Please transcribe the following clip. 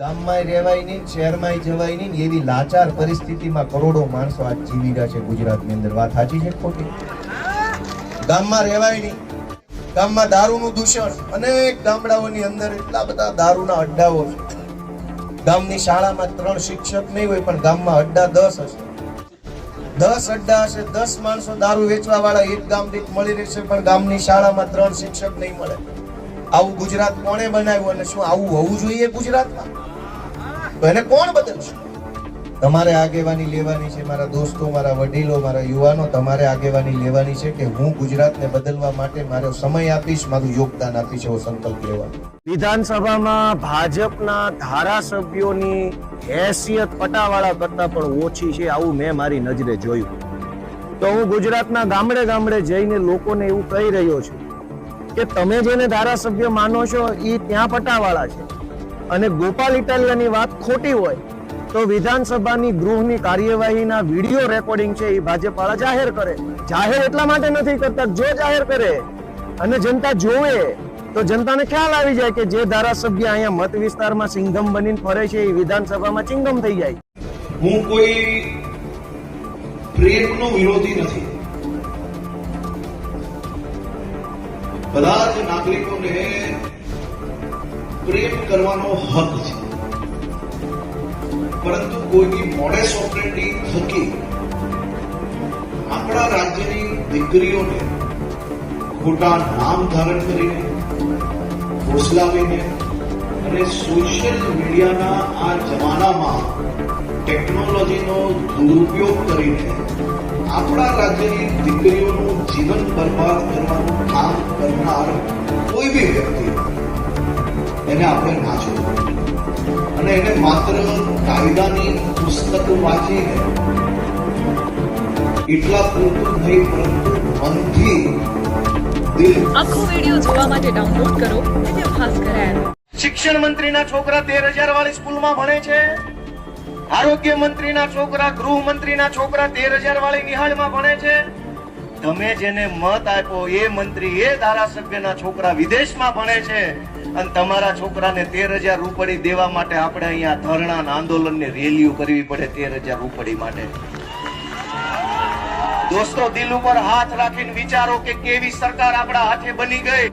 ગામમાં રહેવાય નહીં શહેરમાં જવાય નહીં એવી લાચાર પરિસ્થિતિમાં કરોડો માણસો આજ જીવી રહ્યા છે ગુજરાતની અંદર. વાત સાચી છે ખોટી? ગામમાં રહેવાય નહીં, ગામમાં દારૂનું દૂષણ અનેક ગામડાઓની અંદર એટલા બધા દારૂના અડ્ડાઓ ગામની શાળામાં ત્રણ શિક્ષક નહીં હોય, પણ ગામમાં અડ્ડા દસ હશે. દસ અડ્ડા હશે, દસ માણસો દારૂ વેચવા વાળા એક ગામ દીઠ મળી રહેશે, પણ ગામની શાળામાં ત્રણ શિક્ષક નહીં મળે. આવું ગુજરાત કોણે બનાવ્યું અને શું આવું હોવું જોઈએ ગુજરાતમાં? તો એને કોણ બદલશે? તમારે આગેવાની લેવાની છે, મારા દોસ્તો, મારા વડીલો, મારા યુવાનો, તમારે આગેવાની લેવાની છે કે હું ગુજરાતને બદલવા માટે મારો સમય આપીશ, મારું યોગદાન આપીશ એવો સંકલ્પ લેવાનો. વિધાનસભામાં ભાજપના ધારાસભ્યોની હેસિયત પટાવાળા કરતા પણ ઓછી છે, આવું મેં મારી નજરે જોયું. તો હું ગુજરાતના ગામડે ગામડે જઈને લોકોને એવું કહી રહ્યો છું કે તમે જેને ધારાસભ્ય માનો છો એ ત્યાં પટાવાળા છે. અને ગોપાલ ઇટાલિયાની વાત ખોટી હોય, તો વિધાનસભાની ગૃહની કાર્યવાહીના વીડિયો રેકોર્ડિંગ છે એ ભાજપવાળા જાહેર કરે. જાહેર એટલા માટે નથી કરતા, જો જાહેર કરે અને જનતા જોવે, તો જનતાને ખ્યાલ આવી જાય કે જે ધારાસભ્ય અહીંયા મત વિસ્તારમાં સિંઘમ બનીને ફરે છે એ વિધાનસભામાં ચિંગમ થઈ જાય. હું કોઈ પ્રેમનો વિરોધી નથી. બધા જ નાગરિકોને પ્રેમ કરવાનો હક છે. પરંતુ કોઈની મોડેસ ઓપરેન્ડી થકી આપણા રાજ્યની દીકરીઓને ખોટા નામ ધારણ કરીને ફોસલાવીને અને સોશિયલ મીડિયાના આ જમાનામાં ટેકનોલોજીનો દુરુપયોગ કરીને આપણા રાજ્યની દીકરીઓનું જીવન બરબાદ કરવાનું કામ કરનાર કોઈ બી વ્યક્તિ એને આપણે ના જોવું અને એને માત્ર કાયદાની પુસ્તક વાંચીને એટલા પૂરતું નહીં પરંતુ મનથી આખો વીડિયો જોવા માટે ડાઉનલોડ કરો દિવ્ય ભાસ્કર એપ શિક્ષણ મંત્રીના છોકરા તેર હજાર વાળી સ્કૂલમાં ભણે છે. આરોગ્ય મંત્રીના છોકરા, ગૃહ મંત્રીના છોકરા તેર હજાર વાળી નિહાળમાં ભણે છે. તમે જેને મત આપ્યો એ મંત્રી એ ધારાસભ્યના છોકરા વિદેશમાં ભણે છે. અને તમારા છોકરાને તેર હજાર રૂપડી દેવા માટે આપણે અહીંયા ધરણા આંદોલનની રેલીઓ કરવી પડે તેર હજાર રૂપડી માટે. દોસ્તો, દિલ ઉપર હાથ રાખીને વિચારો કે કેવી સરકાર આપણા હાથે બની ગઈ.